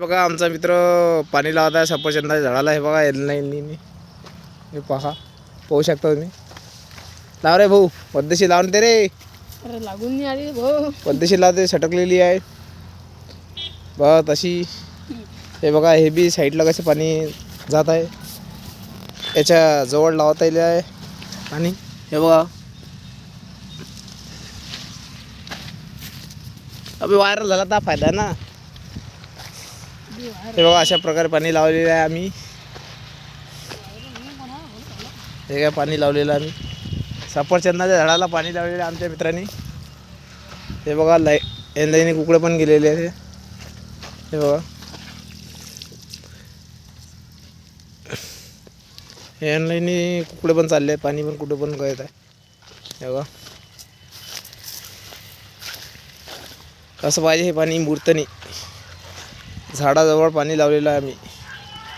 बघा आमचा मित्र पाणी लावत आहे सफरचंदाच्या झाडाला. हे बघा लाईननी हे पहा. पाहू शकता तुम्ही? लाव रे भाऊ पद्धतशीर लावून दे रे. लागून नाही आली भाऊ. पद्धतशीर लावते सटकलेली आहे. बघा तशी. हे बघा हे बी साईडला कसं पाणी जात आहे. याच्या जवळ लावता येईल आहे. आणि हे बघा. अबे व्हायरल झाला तर फायदा ना. हे बघा अशा प्रकारे पाणी लावलेलं आहे आम्ही. हे काय पाणी लावलेलं आम्ही. सफरचंदाच्या झाडाला पाणी लावलेलं आहे आमच्या मित्रांनी. हे बघा लाई एनलाईने कुकडे पण गेलेले आहे हे बघा. हे कुकडे पण चालले आहे पाणी पण कुठं पण गळत आहे. हे बघा. कसं पाहिजे हे पाणी मूर्तनी झाडाजवळ पाणी लावलेलं आहे आम्ही.